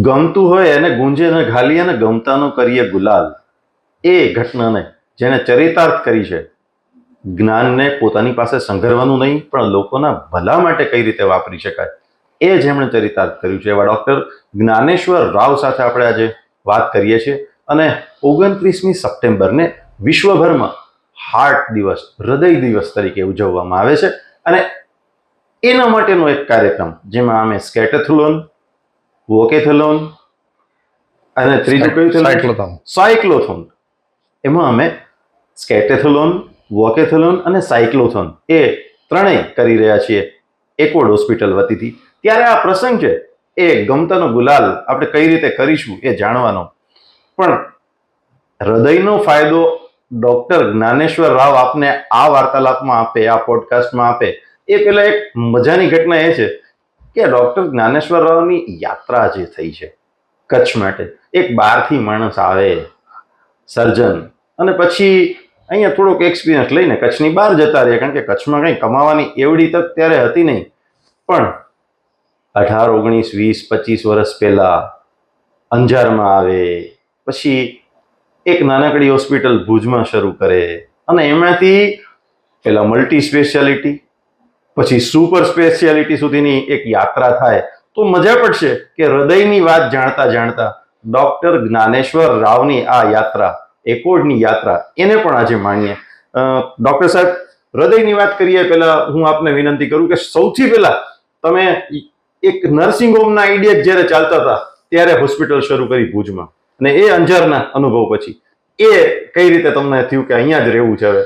ગમતું હોય એને ગુંજે ને ઘાલી અને ગમતાનો કરીએ ગુલાલ. એ ઘટનાને જેને ચરિતાર્થ કરી છે. જ્ઞાનને પોતાની પાસે સંઘરવાનું નહીં, પણ લોકોના ભલા માટે કઈ રીતે વાપરી શકાય? એ જેમણે ચરિતાર્થ કર્યું છે. એવા ડૉક્ટર જ્ઞાનેશ્વર રાવ સાથે આપણે આજે વાત કરીએ છીએ અને ઓગણત્રીસમી સપ્ટેમ્બરને વિશ્વભરમાં હાર્ટ દિવસ, હૃદય દિવસ તરીકે ઉજવવામાં આવે છે. અને એના માટેનો એક કાર્યક્રમ, જેમાં અમે સ્કેટેથલોન વોકેથલોન અને ત્રીજું કયું છે સાયક્લોથોન સાયક્લોથોન એમાં અમે સ્કેટેથલોન વોકેથલોન અને સાયક્લોથોન એ ત્રણેય કરી રહ્યા છીએ. એકવર્ડ હોસ્પિટલ વતીથી. ત્યારે આ પ્રસંગ છે એ ગમતાનો ગુલાલ આપણે કઈ રીતે કરીશું એ જાણવાનો. પણ હૃદયનો ફાયદો ડોક્ટર જ્ઞાનેશ્વર રાવ આપને આ વાર્તાલાપમાં આપે આ પોડકાસ્ટમાં આપે એ પેલા એક મજાની ઘટના એ છે. કે ડૉક્ટર જ્ઞાનેશ્વર રાવની યાત્રા જે થઈ છે, કચ્છ માટે, એક બહારથી માણસ આવે, સર્જન, અને પછી અહીંયા થોડોક એક્સપિરિયન્સ લઈને કચ્છની બહાર જતા રહ્યા કારણ કે કચ્છમાં કંઈ કમાવાની એવડી તક ત્યારે હતી નહીં. પણ અઢાર, ઓગણીસ, વીસ, પચીસ વર્ષ પહેલાં અંજારમાં આવે, પછી એક નાનકડી હોસ્પિટલ ભુજમાં શરૂ કરે, અને એમાંથી પેલા મલ્ટી સ્પેશિયાલિટી પછી સુપર સ્પેશિયાલિટી સુધીની એક યાત્રા થાય તો મજા પડશે કે હૃદયની વાત જાણતા જાણતા ડોક્ટર જ્ઞાનેશ્વર રાવની આ યાત્રા, એકોર્ડની યાત્રા, એને પણ આજે માણીએ. ડોક્ટર સાહેબ, હૃદયની વાત કરીએ પહેલા હું આપને વિનંતી કરું કે સૌથી પહેલા તમે એક નર્સિંગ હોમના આઈડિયા જ્યારે ચાલતા હતા ત્યારે હોસ્પિટલ શરૂ કરી ભુજમાં. અને એ અંજારના અનુભવ પછી. એ કઈ રીતે તમને થયું કે અહીંયા જ રહેવું છે હવે?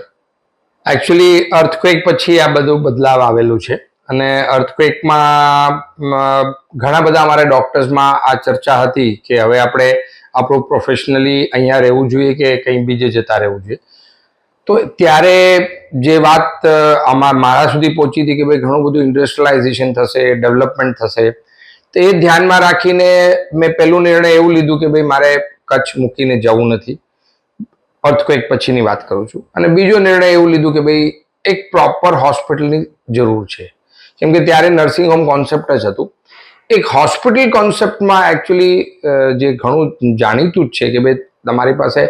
એકચ્યુઅલી અર્થક્વેક પછી આ બધું બદલાવ આવેલું છે. અને અર્થક્વેકમાં ઘણા બધા અમારા ડોક્ટર્સમાં આ ચર્ચા હતી કે હવે આપણે આપણું પ્રોફેશનલી અહીંયા રહેવું જોઈએ કે કંઈ બીજે જતા રહેવું જોઈએ. તો ત્યારે જે વાત આમાં મારા સુધી પહોંચી હતી કે ભાઈ ઘણું બધું ઇન્ડસ્ટ્રીયલાઇઝેશન થશે ડેવલપમેન્ટ થશે, તો એ ધ્યાનમાં રાખીને મેં પહેલું નિર્ણય એવું લીધું કે ભાઈ મારે કચ્છ મૂકીને જવું નથી. અર્થક્વેક પછીની વાત કરું છું. અને બીજો નિર્ણય એવું લીધું કે ભાઈ, એક પ્રોપર હોસ્પિટલની જરૂર છે. કેમ કે ત્યારે નર્સિંગ હોમ કોન્સેપ્ટ જ હતું. એક હોસ્પિટલ કોન્સેપ્ટમાં એકચ્યુઅલી જે ઘણું જાણીતું જ છે કે ભાઈ, તમારી પાસે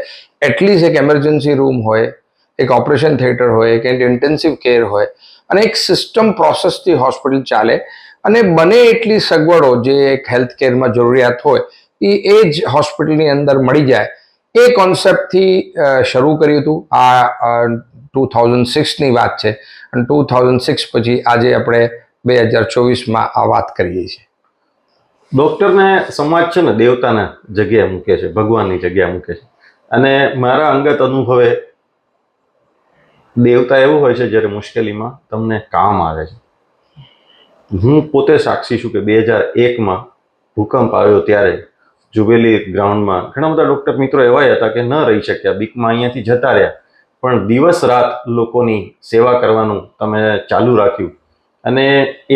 એટલીસ્ટ એક એમરજન્સી રૂમ હોય, એક ઓપરેશન થિયેટર હોય કે ઇન્ટેન્સિવ કેર હોય, અને એક સિસ્ટમ પ્રોસેસથી હોસ્પિટલ ચાલે. અને બને એટલી સગવડો જે એક હેલ્થ કેરમાં જરૂરિયાત હોય એ એ જ હોસ્પિટલની અંદર મળી જાય. એ કોન્સેપ્ટથી શરૂ કર્યું હતું. આ ટુ થાઉઝન્ડ સિક્સની વાત છે. અને ટુ થાઉઝન્ડ સિક્સ પછી આજે આપણે બે હજાર ચોવીસમાં આ વાત કરીએ છીએ. ડૉક્ટરને સમાજ છે ને, દેવતાના જગ્યાએ મૂકે છે, ભગવાનની જગ્યાએ મૂકે છે. અને મારા અંગત અનુભવે દેવતા એવું હોય છે જ્યારે મુશ્કેલીમાં તમને કામ આવે છે. હું પોતે સાક્ષી છું કે બે હજાર એકમાં ભૂકંપ આવ્યો ત્યારે જુબેલી ગ્રાઉન્ડમાં. ઘણા બધા ડૉક્ટર મિત્રો એવા હતા કે ન રહી શક્યા, બીકમાં અહીંયાથી જતા રહ્યા. પણ દિવસ રાત લોકોની સેવા કરવાનું તમે ચાલુ રાખ્યું. અને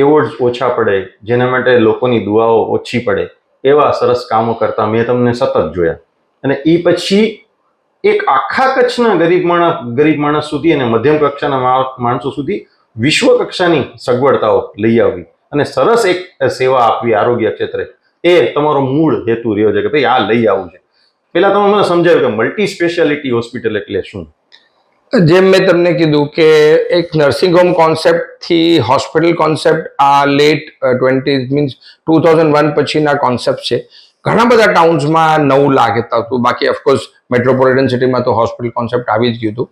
એવોર્ડ્સ ઓછા પડે, જેના માટે લોકોની દુઆઓ ઓછી પડે. એવા સરસ કામો કરતા મેં તમને સતત જોયા. અને એ પછી એક આખા કચ્છના ગરીબ માણસ ગરીબ માણસ સુધી અને મધ્યમ કક્ષાના માણસો સુધી વિશ્વ કક્ષાની સગવડતાઓ લઈ આવી. અને સરસ એક સેવા આપવી આરોગ્ય ક્ષેત્રે. એ તમારો મૂળ હેતુ રહ્યો છે કે ભાઈ આ લઈ આવવું છે. પેલા તમે મને સમજાવ્યું કે મલ્ટી સ્પેશિયાલિટી હોસ્પિટલ એટલે શું? જેમ મેં તમને કીધું કે એક નર્સિંગ હોમ કોન્સેપ્ટથી હોસ્પિટલ કોન્સેપ્ટ આ late twenty means two thousand one પછીના કોન્સેપ્ટ છે. ઘણા બધા ટાઉન્સમાં નવું લાગતા હતું બાકી ઓફકોર્સ મેટ્રોપોલિટન સિટીમાં તો હોસ્પિટલ કોન્સેપ્ટ આવી જ ગયું હતું.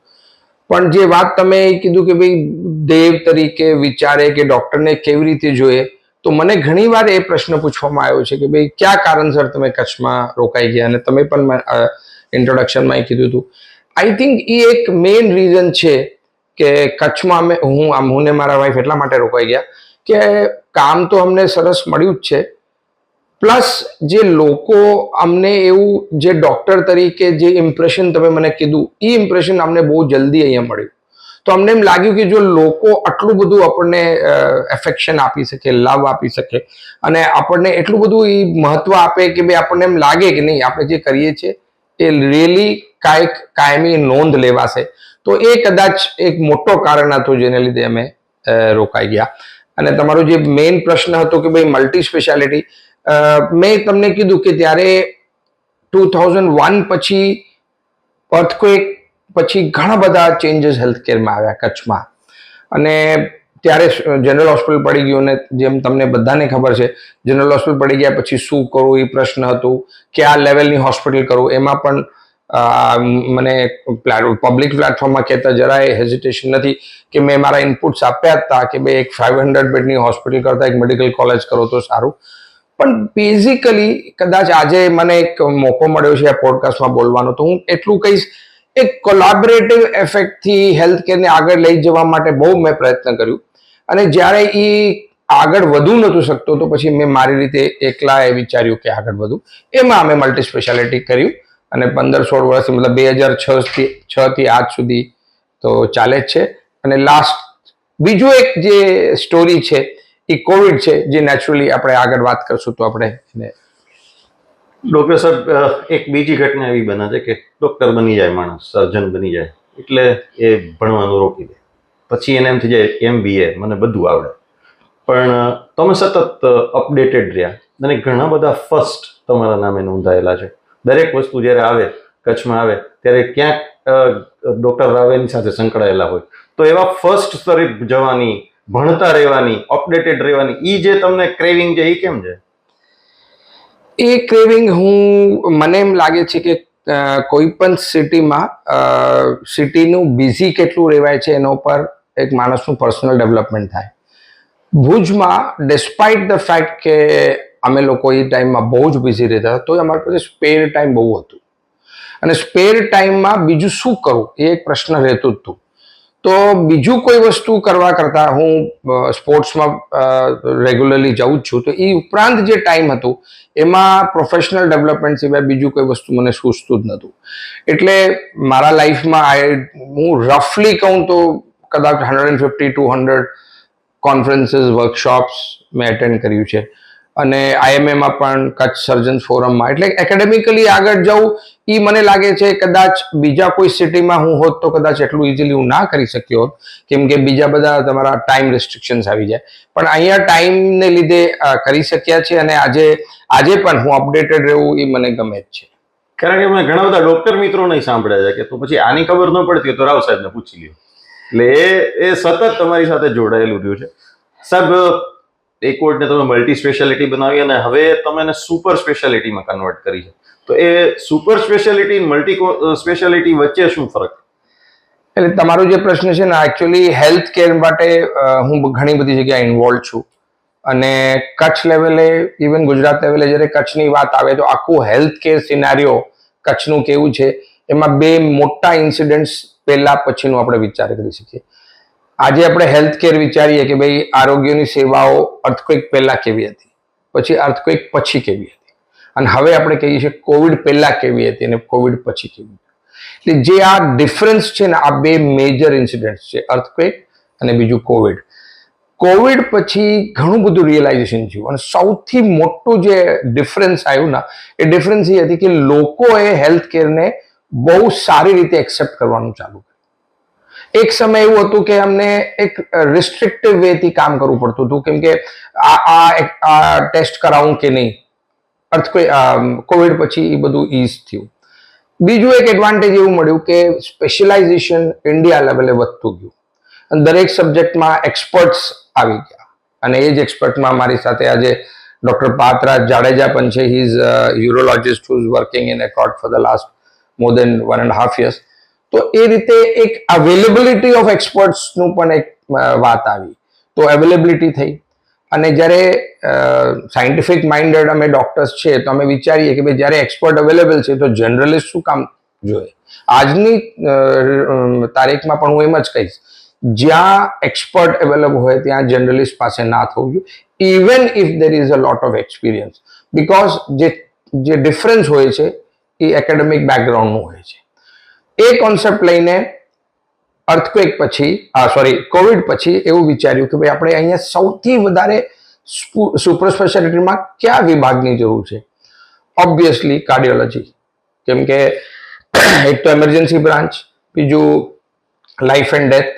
પણ જે વાત તમે કીધું કે ભાઈ દેવ તરીકે વિચારે કે ડૉક્ટરને કેવી રીતે જોઈએ તો મને ઘણીવાર એ પ્રશ્ન પૂછવામાં આવ્યો છે કે ભાઈ, કયા કારણસર તમે કચ્છમાં રોકાઈ ગયા? અને તમે પણ ઇન્ટ્રોડક્શનમાં કીધું હતું. આઈ થિંક એ એક મેઇન રીઝન છે કે કચ્છમાં અમે, હું, આમ, હું ને મારા વાઈફ એટલા માટે રોકાઈ ગયા કે કામ તો અમને સરસ મળ્યું જ છે. પ્લસ જે લોકો અમને એવું, જે ડૉક્ટર તરીકે જે ઇમ્પ્રેશન તમે મને કીધું, એ ઇમ્પ્રેશન અમને બહુ જલ્દી અહીંયા મળ્યું. તો અમને એમ લાગ્યું કે જો લોકો આટલું બધું આપણને એફેક્શન આપી શકે લવ આપી શકે અને આપણને એટલું બધું એ મહત્વ આપે કે ભાઈ આપણને એમ લાગે કે નહીં, આપણે જે કરીએ છીએ એ રિયલી કાંઈક કાયમી નોંધ લેવાશે. તો એ કદાચ એક મોટો કારણ હતું જેને લીધે અમે રોકાઈ ગયા. અને તમારો જે મેઇન પ્રશ્ન હતો કે ભાઈ મલ્ટી સ્પેશિયાલિટી મેં તમને કીધું કે ત્યારે ટુ થાઉઝન્ડ વન પછી અર્થક્વેક પછી ઘણા બધા ચેન્જીસ હેલ્થ કેરમાં આવ્યા કચ્છમાં. અને ત્યારે જનરલ હોસ્પિટલ પડી ગયું ને જેમ તમને બધાને ખબર છે જનરલ હોસ્પિટલ પડી ગયા પછી શું કરવું એ પ્રશ્ન હતું, કે આ લેવલની હોસ્પિટલ કરવું એમાં પણ મને પબ્લિક પ્લેટફોર્મમાં કહેતા જરાય હેઝિટેશન નથી કે મેં મારા ઇનપુટ્સ આપ્યા હતા કે ભાઈ એક ફાઇવ હંડ્રેડ બેડની હોસ્પિટલ કરતાં એક મેડિકલ કોલેજ કરો તો સારું. પણ બેઝિકલી કદાચ આજે મને એક મોકો મળ્યો છે આ પોડકાસ્ટમાં બોલવાનો, તો હું એટલું કહીશ એક કોલાબરેટિવ એફેક્ટથી હેલ્થ કેરને આગળ લઈ જવા માટે બહુ મેં પ્રયત્ન કર્યું. અને જ્યારે એ આગળ વધુ નહોતું શકતો તો પછી મેં મારી રીતે એકલા એ વિચાર્યું કે આગળ વધુ. એમાં અમે મલ્ટી સ્પેશિયાલિટી કર્યું અને પંદર સોળ વર્ષથી મતલબ બે હજાર છથી છથી આજ સુધી તો ચાલે જ છે. અને લાસ્ટ બીજું એક જે સ્ટોરી છે એ કોવિડ છે, જે નેચરલી આપણે આગળ વાત કરશું તો આપણે એને ડોક્ટર સાહેબ એક બીજી ઘટના એવી બને છે કે ડોક્ટર બની જાય માણસ, સર્જન બની જાય, એટલે એ ભણવાનું રોકી દે. પછી એને એમ થઈ જાય એમ બી એ મને બધું આવડે. પણ તમે સતત અપડેટેડ રહ્યા અને ઘણા બધા ફર્સ્ટ તમારા નામે નોંધાયેલા છે. દરેક વસ્તુ જ્યારે આવે, કચ્છમાં આવે, ત્યારે ક્યાંક ડૉક્ટર રાવેની સાથે સંકળાયેલા હોય. તો એવા ફર્સ્ટ સ્તરે જવાની, ભણતા રહેવાની અપડેટેડ રહેવાની એ જે તમને ક્રેવિંગ છે એ કેમ છે? એ ક્રેવિંગ હું, મને એમ લાગે છે કે કોઈ પણ સિટીમાં સિટીનું બિઝી કેટલું રહેવાય છે એના ઉપર એક માણસનું પર્સનલ ડેવલપમેન્ટ થાય. ભુજમાં ડિસ્પાઇટ ધ ફેક્ટ કે અમે લોકો એ ટાઈમમાં બહુ જ બિઝી રહેતા હતા તો અમારી પાસે સ્પેર ટાઈમ બહુ હતું. અને સ્પેર ટાઈમમાં બીજું શું કરવું એ એક પ્રશ્ન રહેતું જ હતું. તો બીજું કોઈ વસ્તુ કરવા કરતાં હું સ્પોર્ટ્સમાં રેગ્યુલરલી જાઉં જ છું. તો એ ઉપરાંત જે ટાઈમ હતું, એમાં પ્રોફેશનલ ડેવલપમેન્ટ સિવાય બીજું કોઈ વસ્તુ મને સૂચતું જ નહોતું. એટલે મારા લાઈફમાં આઈ હું રફલી કહું તો કદાચ hundred and fifty two hundred conferences workshops મેં એટેન્ડ કર્યું છે. અને આઈએમએમાં પણ કચ્છ સર્જન ફોરમમાં. એટલે એકેડેમિકલી આગળ જવું એ મને લાગે છે કદાચ બીજા કોઈ સિટીમાં હું હોત તો કદાચ એટલું ઇઝીલી હું ના કરી શક્યો હોત. કેમ કે બીજા બધા તમારા ટાઈમ રિસ્ટ્રિક્શન્સ આવી જાય. પણ અહીંયા ટાઈમને લીધે કરી શક્યા છે અને આજે આજે પણ હું અપડેટેડ રહેવું એ મને ગમે જ છે. કારણ કે મેં ઘણા બધા ડોક્ટર મિત્રો નહીં સાંભળ્યા છે કે તો પછી આની ખબર ન પડતી તો રાવ સાહેબને પૂછી લ્યો. એટલે એ સતત તમારી સાથે જોડાયેલું રહ્યું છે. સાહેબ એક કોર્ટને તમે મલ્ટી સ્પેશિયાલિટી બનાવી અને હવે તમે એને સુપર સ્પેશિયાલિટીમાં કન્વર્ટ કરી છે. તો એ સુપર સ્પેશિયાલિટી મલ્ટી સ્પેશિયાલિટી વચ્ચે શું ફરક? એટલે તમારો જે પ્રશ્ન છે ને એકચ્યુઅલી હેલ્થ કેર માટે હું ઘણી બધી જગ્યાએ ઇન્વોલ્વ છું. અને કચ્છ લેવલે ઇવન ગુજરાત લેવલે જ્યારે કચ્છની વાત આવે તો આખું હેલ્થ કેર સિનારીઓ કચ્છનું કેવું છે, એમાં બે મોટા ઇન્સિડન્ટ્સ પહેલા પછીનું આપણે વિચાર કરી શકીએ. આજે આપણે હેલ્થ કેર વિચારીએ કે ભાઈ આરોગ્યની સેવાઓ અર્થક્વેક પહેલા કેવી હતી? પછી અર્થક્વેક પછી કેવી હતી? અને હવે આપણે કહીએ છીએ કોવિડ પહેલા કેવી હતી અને કોવિડ પછી કેવી હતી? એટલે જે આ ડિફરન્સ છે ને, આ બે મેજર ઇન્સિડન્ટ છે અર્થક્વેક અને બીજું કોવિડ કોવિડ પછી ઘણું બધું રિયલાઇઝેશન થયું અને સૌથી મોટું જે ડિફરન્સ આવ્યું ના, એ ડિફરન્સ એ હતી કે લોકોએ હેલ્થ કેરને બહુ સારી રીતે એક્સેપ્ટ કરવાનું ચાલુ કર્યું એક સમય એવું હતું કે અમને એક રિસ્ટ્રિક્ટિવ વેથી કામ કરવું પડતું હતું. કેમ કે આ આ ટેસ્ટ કરાવું કે નહીં? અર્થ કોવિડ પછી એ બધું ઇઝ થયું. બીજું એક એડવાન્ટેજ એવું મળ્યું કે સ્પેશિયલાઇઝેશન ઇન્ડિયા લેવલે વધતું ગયું. અને દરેક સબ્જેક્ટમાં એક્સપર્ટ્સ આવી ગયા. અને એ જ એક્સપર્ટમાં મારી સાથે આજે ડોક્ટર પાતરાજ જાડેજા પણ છે. He is urologist who working in Accord for the last more than one and half years તો એ રીતે એક અવેલેબિલિટી ઓફ એક્સપર્ટ્સનું પણ એક વાત આવી. તો અવેલેબિલિટી થઈ. અને જ્યારે સાયન્ટિફિક માઇન્ડેડ અમે ડોક્ટર્સ છે તો અમે વિચારીએ કે ભાઈ જ્યારે એક્સપર્ટ અવેલેબલ છે, તો જનરલિસ્ટ શું કામ જોઈએ? આજની તારીખમાં પણ હું એમ જ કહીશ, જ્યાં એક્સપર્ટ અવેલેબલ હોય, ત્યાં જર્નલિસ્ટ પાસે ના થવું જોઈએ. Even if there is a lot of experience because જે જે ડિફરન્સ હોય છે, એ એકેડેમિક બેકગ્રાઉન્ડનું હોય છે. એ કોન્સેપ્ટ લઈને અર્થક્વેક પછી, આ સોરી કોવિડ પછી એવું વિચાર્યું કે ભાઈ આપણે અહીંયા સૌથી વધારે સુપર સ્પેશિયાલિટીમાં કયા વિભાગની જરૂર છે? ઓબ્વિયસલી કાર્ડિયોલોજી કેમ કે એક તો એમરજન્સી બ્રાન્ચ બીજું લાઈફ એન્ડ ડેથ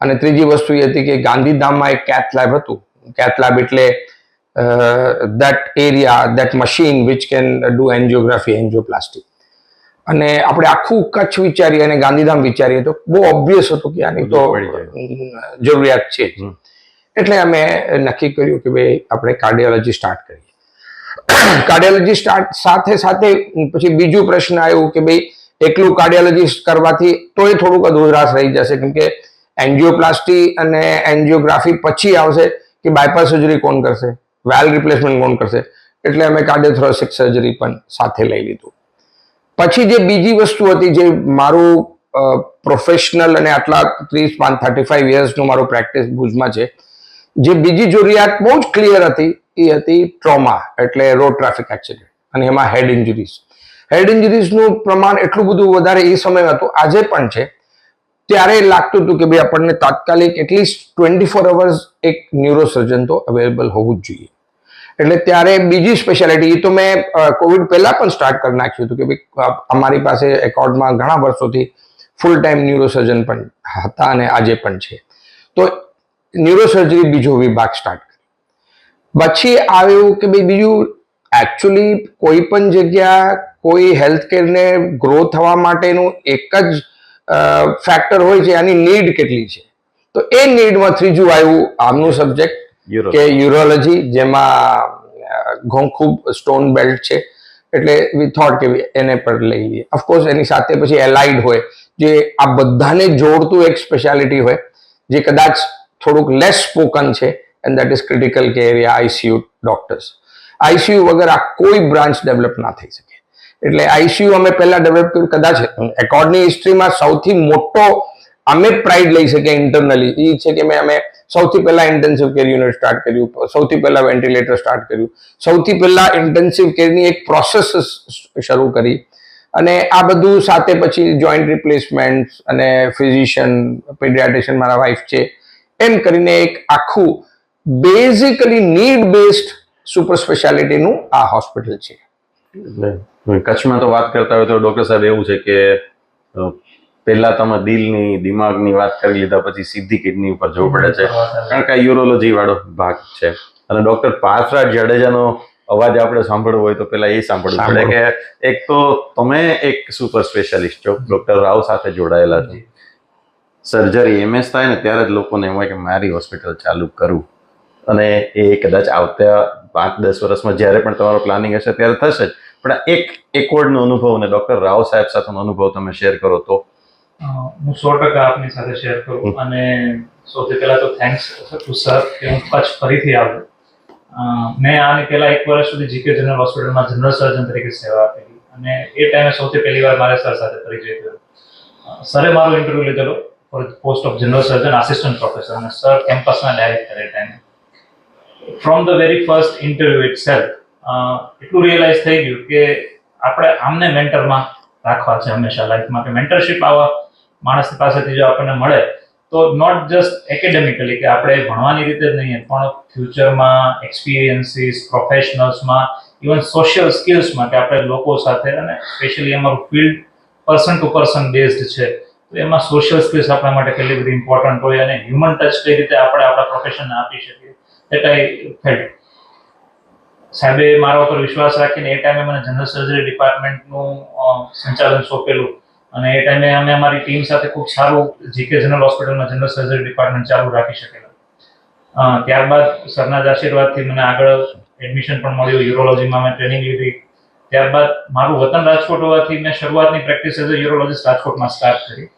અને ત્રીજી વસ્તુ એ હતી કે ગાંધીધામમાં એક કેથ લેબ હતું. કેથ લેબ એટલે that area that machine which can do angiography angioplasty. અને આપણે આખું કચ્છ વિચારીએ અને ગાંધીધામ વિચારીએ તો બહુ ઓબ્વિયસ હતું કે આની તો જરૂરિયાત છે એટલે અમે નક્કી કર્યું કે ભાઈ આપણે કાર્ડિયોલોજી સ્ટાર્ટ કરીએ. કાર્ડિયોલોજી સ્ટાર્ટ સાથે સાથે પછી બીજું પ્રશ્ન આવ્યો કે ભાઈ એકલું કાર્ડિયોલોજી કરવાથી તો એ થોડુંક અધુરાશ રહી જશે. કેમ કે એન્જિયોપ્લાસ્ટી અને એન્જિયોગ્રાફી પછી આવશે કે બાયપાસ સર્જરી કોણ કરશે? વેલ રિપ્લેસમેન્ટ કોણ કરશે? એટલે અમે કાર્ડિયોથોરેસિક સર્જરી પણ સાથે લઈ લીધું. પછી જે બીજી વસ્તુ હતી જે મારું પ્રોફેશનલ અને આટલા ત્રીસ, પાંચ થર્ટી ફાઈવ યર્સનું મારું પ્રેક્ટિસ ભુજમાં છે, જે બીજી જરૂરિયાત બહુ જ ક્લિયર હતી, એ હતી ટ્રોમા એટલે રોડ ટ્રાફિક એક્સિડન્ટ અને એમાં હેડ ઇન્જરીઝ હેડ ઇન્જરીઝનું પ્રમાણ એટલું બધું વધારે એ સમય હતું, આજે પણ છે. ત્યારે લાગતું હતું કે ભાઈ આપણને તાત્કાલિક at least twenty four hours એક ન્યુરોસર્જન તો અવેલેબલ હોવું જ જોઈએ. એટલે ત્યારે બીજી સ્પેશિયાલિટી એ તો મેં કોવિડ પહેલા પણ સ્ટાર્ટ કરી નાખ્યું હતું કે ભાઈ અમારી પાસે એકોર્ડમાં ઘણા વર્ષોથી ફૂલ ટાઈમ ન્યુરોસર્જન પણ હતા અને આજે પણ છે. તો ન્યુરોસર્જરી બીજો વિભાગ સ્ટાર્ટ કર્યો. પછી આવ્યું કે ભાઈ બીજું એકચ્યુઅલી કોઈ પણ જગ્યા, કોઈ હેલ્થ કેરને ગ્રો થવા માટેનું એક જ ફેક્ટર હોય છે આની નીડ કેટલી છે. તો એ નીડમાં ત્રીજું આવ્યું આમનું સબ્જેક્ટ કે યુરોલોજી જેમાં ઘણું સ્ટોન બેલ્ટ છે. એટલે વી થોટ કે એને પર લઈ લઈએ ઓફકોર્સ એની સાથે પછી એલાઇડ હોય, જે આ બધાને જોડતું એક સ્પેશિયાલિટી હોય, જે કદાચ થોડુંક લેસ સ્પોકન છે and that is critical care yeah ICU doctors ICU વગર આ કોઈ બ્રાન્ચ ડેવલપ ના થઈ શકે. એટલે આઈસીયુ અમે પહેલા ડેવલપ કર્યું, કદાચ એકોર્ડની હિસ્ટ્રીમાં સૌથી મોટો અમે પ્રાઇડ લઈ શકીએ ઇન્ટરનલી એ છે કે મેં અમે સૌથી પહેલા ઇન્ટેન્સિવ કેર યુનિટ સ્ટાર્ટ કર્યું, સૌથી પહેલા વેન્ટિલેટર સ્ટાર્ટ કર્યું, સૌથી પહેલા ઇન્ટેન્સિવ કેરની એક પ્રોસેસ શરૂ કરી. અને આ બધું સાથે પછી જોઈન્ટ રિપ્લેસમેન્ટ અને ફિઝિશિયન પેડિયાટ્રિશિયન મારા વાઇફ છે, એમ કરીને એક આખું બેઝિકલી નીડ બેસ્ડ સુપર સ્પેશિયાલિટીનું આ હોસ્પિટલ છે. કચ્છમાં તો વાત કરતા હોય તો ડોક્ટર સાહેબ એવું છે કે પહેલા તમે દિલની દિમાગની વાત કરી લીધા પછી સીધી કિડની ઉપર જવું પડે છે. કારણ કે આ યુરોલોજી વાળો ભાગ છે. અને ડોક્ટર પાર્થરાજ જાડેજાનો અવાજ આપણે સાંભળવો હોય તો પેલા એ સાંભળવું પડે કે એક તો તમે એક સુપર સ્પેશિયાલિસ્ટ છો ડોક્ટર રાવ સાથે જોડાયેલા છો. સર્જરી એમએસ થાય ને ત્યારે જ લોકોને એમ હોય કે મારી હોસ્પિટલ ચાલુ કરું. અને એ કદાચ આવતા પાંચ દસ વર્ષમાં જ્યારે પણ તમારો પ્લાનિંગ હશે ત્યારે થશે જ. પણ એક એકોર્ડનો અનુભવ અને ડોક્ટર રાવ સાહેબ સાથેનો અનુભવ તમે શેર કરો તો હું સો ટકા આપની સાથે શેર કરું અને સૌથી પહેલા તો થેન્ક્સ ટુ સર કે હું કચ્છ ફરીથી આવ્યો. મેં આની પહેલા એક વર્ષ સુધી જીકે જનરલ હોસ્પિટલમાં જનરલ સર્જન તરીકે સેવા આપેલી અને એ ટાઈમે સૌથી પહેલી વાર મારે સર સાથે પરિચય થયો. સરે મારો ઇન્ટરવ્યુ લીધેલો for post of general surgeon assistant professor અને સર કેમ્પસના ડાયરેક્ટર એ ટાઈમે. From the very first interview itself એટલું રિયલાઇઝ થઈ ગયું કે આપણે આમને મેન્ટરમાં રાખવા છે હંમેશા લાઈફમાં કે મેન્ટરશિપ આવા માણસની પાસેથી જો આપણને મળે, તો નોટ જસ્ટ એકેડેમિકલી કે આપણે ભણવાની રીતે જ નહીં, પણ ફ્યુચરમાં એક્સપિરિયન્સીસ પ્રોફેશનલ્સમાં ઇવન સોશિયલ સ્કિલ્સમાં કે આપણે લોકો સાથે અને સ્પેશિયલી અમારું field person to person based છે, તો એમાં સોશિયલ સ્કિલ્સ આપણા માટે કેટલી બધી ઇમ્પોર્ટન્ટ હોય અને હ્યુમન ટચ કઈ રીતે આપણે આપણા પ્રોફેશનને આપી શકીએ that આઈ ફેલ્ટ સાહેબે મારા ઉપર વિશ્વાસ રાખીને એ ટાઈમે મને જનરલ સર્જરી ડિપાર્ટમેન્ટનું સંચાલન સોંપેલું. અને એ ટાઈમે અમે અમારી ટીમ સાથે ખૂબ સારું જીકે જનરલ હોસ્પિટલમાં જનરલ સર્જરી ડિપાર્ટમેન્ટ ચાલુ રાખી શકેલા. ત્યારબાદ સરના જ આશીર્વાદથી મને આગળ એડમિશન પણ મળ્યું યુરોલોજીમાં મેં ટ્રેનિંગ લીધી. ત્યારબાદ મારું વતન રાજકોટ હોવાથી મેં શરૂઆતની પ્રેક્ટિસ એઝ અ યુરોલોજીસ્ટ રાજકોટમાં સ્ટાર્ટ કરી.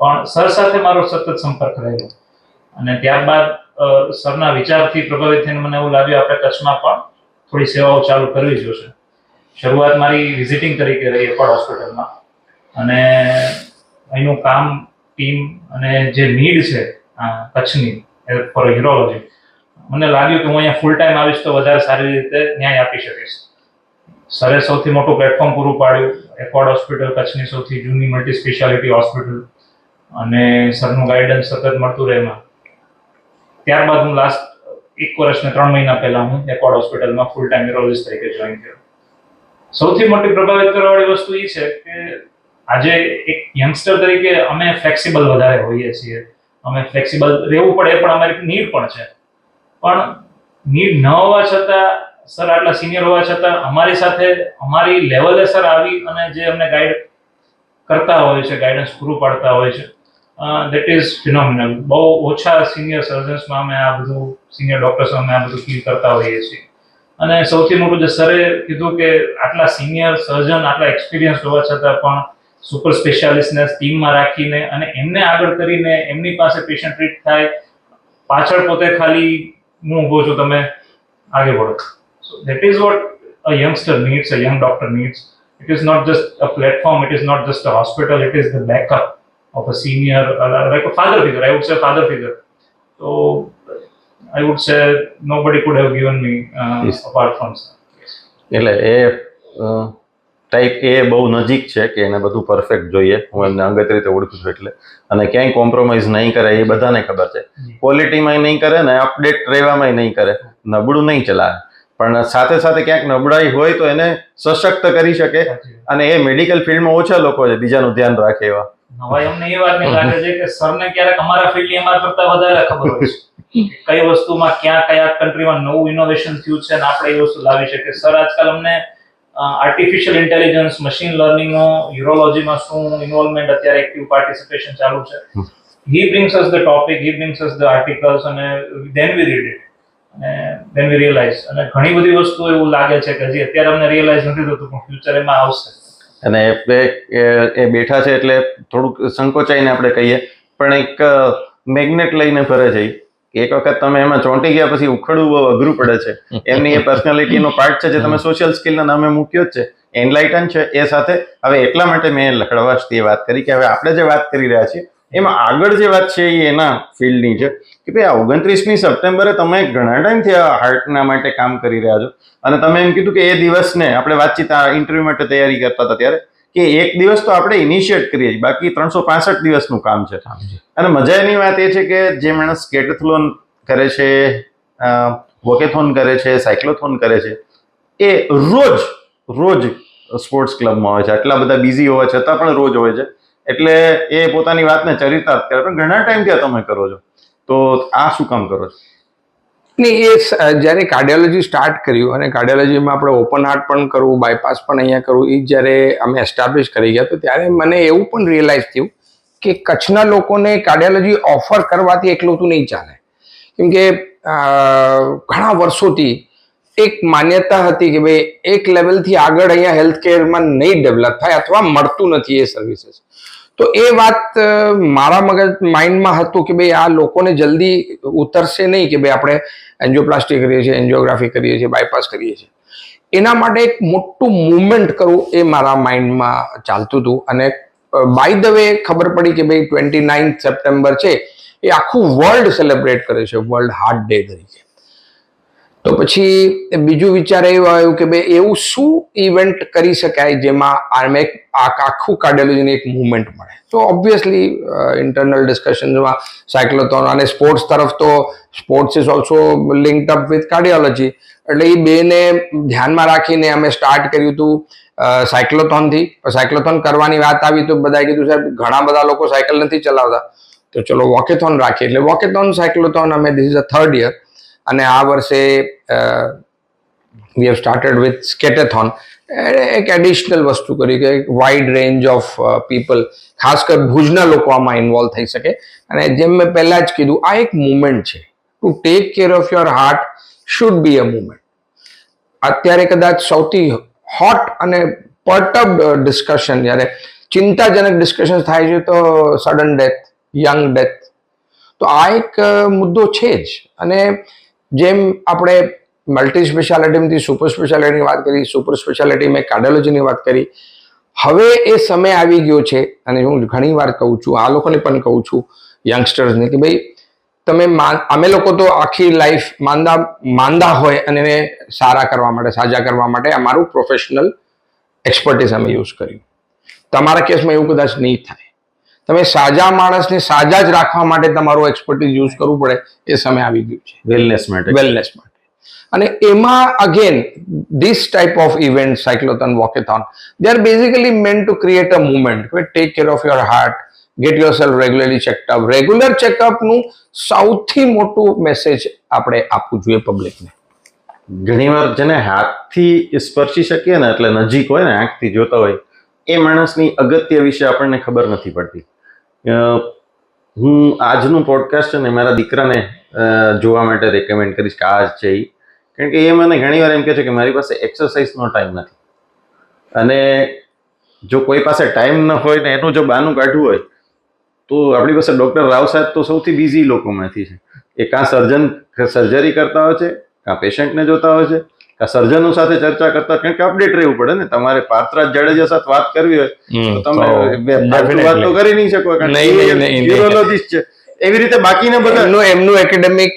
પણ સર સાથે મારો સતત સંપર્ક રહેલો. અને ત્યારબાદ સરના વિચારથી પ્રભાવિત થઈને મને એવું લાગ્યું, આપણે કચ્છમાં પણ થોડી સેવાઓ ચાલુ કરવી જોશે. શરૂઆત મારી વિઝિટિંગ તરીકે રહી એપડ હોસ્પિટલમાં અને અહીંનું કામ, ટીમ અને જે નીડ છે કચ્છની ફોર યુરોલોજી મને લાગ્યું કે હું અહીંયા ફૂલ ટાઈમ આવીશ તો વધારે સારી રીતે ન્યાય આપી શકીશ. સરે સૌથી મોટું પ્લેટફોર્મ પૂરું પાડ્યું. એકોર્ડ હોસ્પિટલ કચ્છની સૌથી જૂની મલ્ટી સ્પેશિયાલિટી હોસ્પિટલ અને સરનું ગાઈડન્સ સતત મળતું રહે એમાં. ત્યારબાદ હું લાસ્ટ એક વર્ષ ને ત્રણ મહિના પહેલા હું એકોર્ડ હોસ્પિટલમાં ફૂલ ટાઈમ ન્યુરોલોજીસ્ટ તરીકે જોઈન થયો. સૌથી મોટી પ્રભાવિત કરવાવાળી વસ્તુ એ છે કે આજે એક યંગસ્ટર તરીકે અમે ફ્લેક્સિબલ વધારે હોઈએ છીએ. અમે ફ્લેક્સિબલ રહેવું પડે, પણ અમારી નીડ પણ છે. પણ નીડ ન હોવા છતાં સર આટલા સિનિયર હોવા છતાં, અમારી સાથે અમારી લેવલે સર આવી અને જે અમને ગાઈડ કરતા હોય છે ગાઈડન્સ પૂરું પાડતા હોય છે દેટ ઇઝ ફિનોમિનલ બહુ ઓછા સિનિયર સર્જન્સમાં અમે આ બધું સિનિયર ડૉક્ટર્સ અમે આ બધું ફીલ કરતા હોઈએ છીએ. અને સૌથી મોટું જે સરે કીધું કે આટલા સિનિયર સર્જન આટલા એક્સપિરિયન્સ હોવા છતાં પણ સુપર સ્પેશિયાલિસ્ટને ટીમમાં રાખીને અને એમને આગળ કરીને એમની પાસે પેશન્ટ ટ્રીટ થાય પાછળ પોતે ખાલી હું ઊભો છું તમે આગે વળો so that is what a youngster needs a young doctor needs it is not just a platform it is not just a hospital it is the backup of a senior, uh, like a father figure. I would say father figure. So I would say nobody could have given me uh, Yes. apart from. Yes. એટલે એ type એ બહુ નજીક છે કે એને બધું perfect જોઈએ. હું એમને અંગત રીતે ઓળખું છું એટલે. અને ક્યાંય કોમ્પ્રોમાઇઝ નહીં કરે એ બધાને ખબર છે. ક્વોલિટીમાં નહીં કરે ને અપડેટ રહેવામાં નહીં કરે. નબળું નહીં ચલાવે. પણ સાથે સાથે ક્યાંક નબળાઈ હોય તો એને સશક્ત કરી શકે. અને એ મેડિકલ ફિલ્ડમાં ઓછા લોકો છે બીજાનું ધ્યાન રાખે એવા. નવાઈ અમને એ વાતની લાગે છે કે સરને ક્યારેક અમારા ફિલ્ડની અમારા કરતા વધારે ખબર હોય છે. કઈ વસ્તુમાં ક્યાં કયા કન્ટ્રીમાં નવું ઇનોવેશન થયું છે અને આપણે એ વસ્તુ લાવી શકીએ. સર આજકાલ અમને આર્ટિફિશિયલ ઇન્ટેલિજન્સ મશીન લર્નિંગનો યુરોલોજીમાં શું ઇન્વોલ્વમેન્ટ અત્યારે એક્ટિવ પાર્ટિસિપેશન ચાલુ છે? He brings us the topic he brings us the articles અને ધેન વી રીડ ઇટ અને ધેન વી રિયલાઇઝ અને ઘણી બધી વસ્તુ એવું લાગે છે કે હજી અત્યારે અમને રિયલાઇઝ નથી થતું પણ ફ્યુચર એમાં આવશે. અને એ બેઠા છે એટલે થોડુંક સંકોચાઈને આપણે કહીએ પણ એક મેગ્નેટ લઈને ફરે છે. એક વખત તમે એમાં ચોંટી ગયા પછી ઉખડવું બહુ અઘરું પડે છે. એમની એ પર્સનાલિટીનો પાર્ટ છે જે તમે સોશિયલ સ્કિલના નામે મૂક્યો જ છે. એનલાઇટન છે એ સાથે. હવે એટલા માટે મેં લખડવાશથી એ વાત કરી કે હવે આપણે જે વાત કરી રહ્યા છીએ એમાં આગળ જે વાત છે એ એના ફિલ્ડની છે કે ભાઈ આ ઓગણત્રીસમી સપ્ટેમ્બરે તમે ઘણા ટાઈમથી આ હાર્ટના માટે કામ કરી રહ્યા છો. અને તમે એમ કીધું કે એ દિવસને આપણે વાતચીત આ ઇન્ટરવ્યુ માટે તૈયારી કરતા હતા ત્યારે. કે એક દિવસ તો આપણે ઇનિશિયેટ કરીએ છીએ, બાકી ત્રણસો પાસઠ દિવસનું કામ છે. અને મજાની વાત એ છે કે જે માણસ સ્કેટેથલોન કરે છે વોકેથોન કરે છે સાયક્લોથોન કરે છે, એ રોજ રોજ સ્પોર્ટ્સ ક્લબમાં હોય છે. આટલા બધા બિઝી હોવા છતાં પણ રોજ હોય છે. એટલે એ પોતાની વાતને ચરિતાર્થ કરે. પણ ઘણા ટાઈમથી આ તમે કરો છો. તો આ શું કામ કરો છો? નહીં એ જ્યારે કાર્ડિયોલોજી સ્ટાર્ટ કર્યું અને કાર્ડિયોલોજીમાં આપણે ઓપન હાર્ટ પણ કરવું, બાયપાસ પણ અહીંયા કરવું એ જ્યારે અમે એસ્ટાબ્લિશ કરી ગયા તો ત્યારે મને એવું પણ રિયલાઇઝ થયું કે કચ્છના લોકોને કાર્ડિયોલોજી ઓફર કરવાથી એકલું તો નહીં ચાલે. કેમ કે ઘણા વર્ષોથી એક માન્યતા હતી કે ભાઈ એક લેવલથી આગળ અહીંયા હેલ્થ કેરમાં નહીં ડેવલપ થાય અથવા મળતું નથી એ સર્વિસીસ તો એ વાત મારા મગજ, માઇન્ડમાં હતું કે ભાઈ આ લોકોને જલ્દી ઉતરશે નહીં કે ભાઈ આપણે એન્જિયોપ્લાસ્ટી કરીએ છીએ, એન્જિયોગ્રાફી કરીએ છીએ, બાયપાસ કરીએ છીએ. એના માટે એક મોટું મુવમેન્ટ કરવું એ મારા માઇન્ડમાં ચાલતું હતું. અને બાય ધ વે ખબર પડી કે ભાઈ ટ્વેન્ટી નાઇન્થ સપ્ટેમ્બર છે, એ આખું વર્લ્ડ સેલિબ્રેટ કરે છે વર્લ્ડ હાર્ટ ડે તરીકે. તો પછી બીજું વિચાર એવું આવ્યું કે ભાઈ એવું શું ઇવેન્ટ કરી શકાય જેમાં આમ એક આખું કાર્ડિયોલોજીને એક મુવમેન્ટ મળે? તો ઓબ્વિયસલી ઇન્ટરનલ ડિસ્કશન્સમાં સાયક્લોથોન અને સ્પોર્ટ્સ તરફ તો sports is also linked up with cardiology એટલે એ બેને ધ્યાનમાં રાખીને અમે સ્ટાર્ટ કર્યું હતું સાયક્લોથોનથી સાયક્લોથોન કરવાની વાત આવી તો બધાએ કીધું, સાહેબ, ઘણા બધા લોકો સાયકલ નથી ચલાવતા. તો ચલો વોકેથોન રાખીએ. એટલે વોકેથોન સાયક્લોથોન અમે this is a third year અને આ વર્ષે we have started with skatathon એક એડિશનલ વસ્તુ કરી કે એક વાઇડ રેન્જ ઓફ પીપલ ખાસ કર ભુજના લોકો આમાં ઇન્વોલ્વ થઈ શકે. અને જેમ મેં પહેલાં જ કીધું, આ એક મુવમેન્ટ છે. To take care of your heart should be a movement અત્યારે કદાચ સૌથી હોટ અને પર્ટબ ડિસ્કશન જ્યારે ચિંતાજનક ડિસ્કશન થાય છે, તો સડન ડેથ યંગ ડેથ તો આ એક મુદ્દો છે જ. અને જેમ આપણે મલ્ટી સ્પેશિયાલિટીમાંથી સુપર સ્પેશિયાલિટીની વાત કરી સુપર સ્પેશિયાલિટીમાં કાર્ડિયોલોજીની વાત કરી. હવે એ સમય આવી ગયો છે અને હું ઘણી વાર કહું છું, આ લોકોને પણ કહું છું યંગસ્ટર્સને કે ભાઈ, તમે અમે લોકો તો આખી લાઈફ માંદા માંદા હોય અને એને સારા કરવા માટે, સાજા કરવા માટે અમારું પ્રોફેશનલ એક્સપર્ટીસ અમે યુઝ કર્યું. તમારા કેસમાં એવું કદાચ નહીં થાય. તમે સાજા માણસને સાજા જ રાખવા માટે તમારું એક્સપર્ટીઝ યુઝ કરવું પડે એ સમય આવી ગયું છે. વેલનેસ માટે. વેલનેસ માટે. અને એમાં again this type of event cyclothon walkathon they are basically meant to create a movement take care of your heart get yourself regularly checkup regular ચેકઅપનું સૌથી મોટું મેસેજ આપણે આપવું જોઈએ પબ્લિકને ઘણીવાર જેને હાથથી સ્પર્શી શકીએ ને એટલે નજીક હોય ને આંખથી જોતા હોય એ માણસની અગત્ય વિશે આપણને ખબર નથી પડતી. હું આજનું પોડકાસ્ટ છે ને મારા દીકરાને જોવા માટે રેકમેન્ડ કરીશ કે આ જ છે એ કારણ કે એ મને ઘણીવાર એમ કહે છે કે મારી પાસે એક્સરસાઇઝનો ટાઈમ નથી. અને જો કોઈ પાસે ટાઈમ ન હોય ને એનું જો બાનું કાઢવું હોય, તો આપણી પાસે ડૉક્ટર રાવ સાહેબ તો સૌથી બિઝી લોકોમાંથી છે. એ કાં સર્જન સર્જરી કરતા હોય છે, કાં પેશન્ટને જોતા હોય છે કાં સર્જનો સાથે ચર્ચા કરતા કેમ કે અપડેટ રહેવું પડે ને. તમારે પાર્થરાજ જાડેજા સાથે વાત કરવી હોય તો તમે વાત તો કરી નહીં શકો neurologist છે. એવી રીતે બાકીના બધા એમનું એમનું એકેડેમિક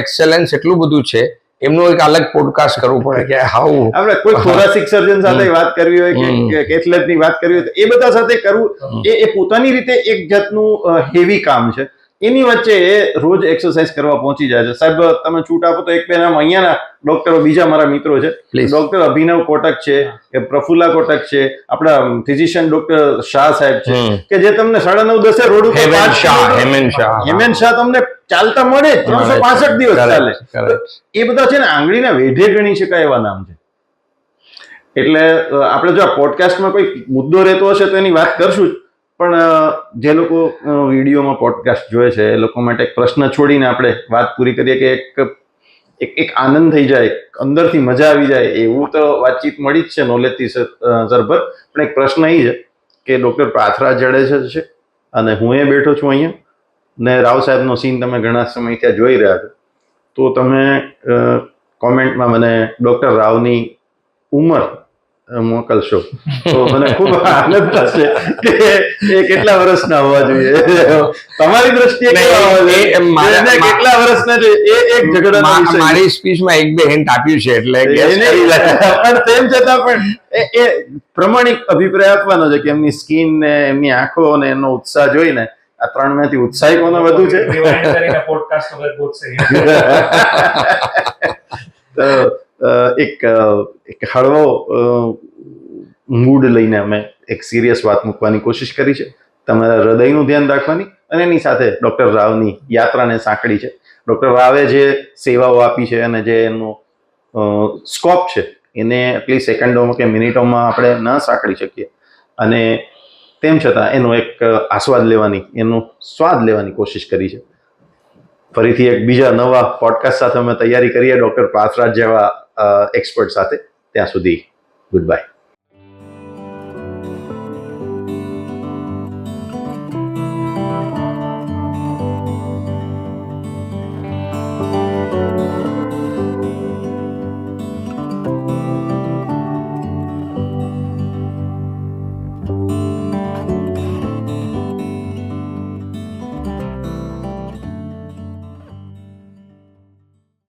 એક્સેલન્સ એટલું બધું છે એમનું એક અલગ પોડકાસ્ટ કરવું પડે કે હાઉ આપણે કોઈ થોરાસિક સર્જન સાથે વાત કરવી હોય કે કેથલેટની વાત કરવી હોય તો એ બધા સાથે કરવું એ પોતાની રીતે એક જાતનું હેવી કામ છે. એની વચ્ચે એ રોજ એક્સરસાઇઝ કરવા પહોંચી જાય છે. સાહેબ તમે છૂટ આપો તો એક બે નામ અહીંયાના ડોક્ટરો બીજા મારા મિત્રો છે. ડોક્ટર અભિનવ કોટક છે કે પ્રફુલ્લા કોટક છે આપણા ફિઝિશિયન ડોક્ટર શાહ સાહેબ છે કે જે તમને સાડા નવ દસે રોડ ઉપર હેમેન શાહ, હેમેન શાહ. હેમેન શાહ તમને ચાલતા મળે ત્રણસો પાસઠ દિવસ ચાલે. એ બધા છે ને આંગળીના વેઢે ગણી શકાય એવા નામ છે. એટલે આપણે જો આ પોડકાસ્ટમાં કોઈ મુદ્દો રહેતો હશે તો એની વાત કરશું જ. પણ જે લોકો વિડીયોમાં પોડકાસ્ટ જોવે છે, એ લોકો માટે એક પ્રશ્ન છોડીને આપણે વાત પૂરી કરીએ કે એક એક એક આનંદ થઈ જાય, અંદરથી મજા આવી જાય, એવું તો વાતચીત મળી જ છે નોલેજથી સરભર. પણ એક પ્રશ્ન એ છે કે ડૉક્ટર પાથરા જડેજા છે અને હું એ બેઠો છું અહીંયા. ને રાવ સાહેબનો સીન તમે ઘણા સમય ત્યાં જોઈ રહ્યા છો. તો તમે કોમેન્ટમાં મને ડૉક્ટર રાવની ઉંમર મોકલશો તો મને ખૂબ આનંદ થશે કે એ કેટલા વર્ષના હોવા જોઈએ. તમારી દ્રષ્ટિએ કેટલા વર્ષના છે? એ એક ઝઘડાનો મારી સ્પીચમાં એક બે હિન્ટ આપ્યું છે એટલે. પણ તેમ છતાં પણ એ પ્રમાણિક અભિપ્રાય આપવાનો છે કે એમની સ્કીન ને એમની આંખો ને એનો ઉત્સાહ જોઈને આ ત્રણમાંથી ઉત્સાહી કોનો વધુ છે? વગર તો એક એક હળવો મૂડ લઈને અમે એક સિરિયસ વાત મૂકવાની કોશિશ કરી છે. તમારા હૃદયનું ધ્યાન રાખવાની અને એની સાથે ડૉક્ટર રાવની યાત્રાને સાંકળી છે. ડૉક્ટર રાવે જે સેવાઓ આપી છે અને જે એનું સ્કોપ છે, એને એટલી સેકન્ડોમાં કે મિનિટોમાં આપણે ન સાંકળી શકીએ. અને તેમ છતાં એનો એક આસ્વાદ લેવાની, એનો સ્વાદ લેવાની કોશિશ કરી છે. ફરીથી એક બીજા નવા પોડકાસ્ટ સાથે અમે તૈયારી કરીએ. ડૉક્ટર પાથરાજ જેવા એક્સપર્ટ સાથે ત્યાં સુધી ગુડ બાય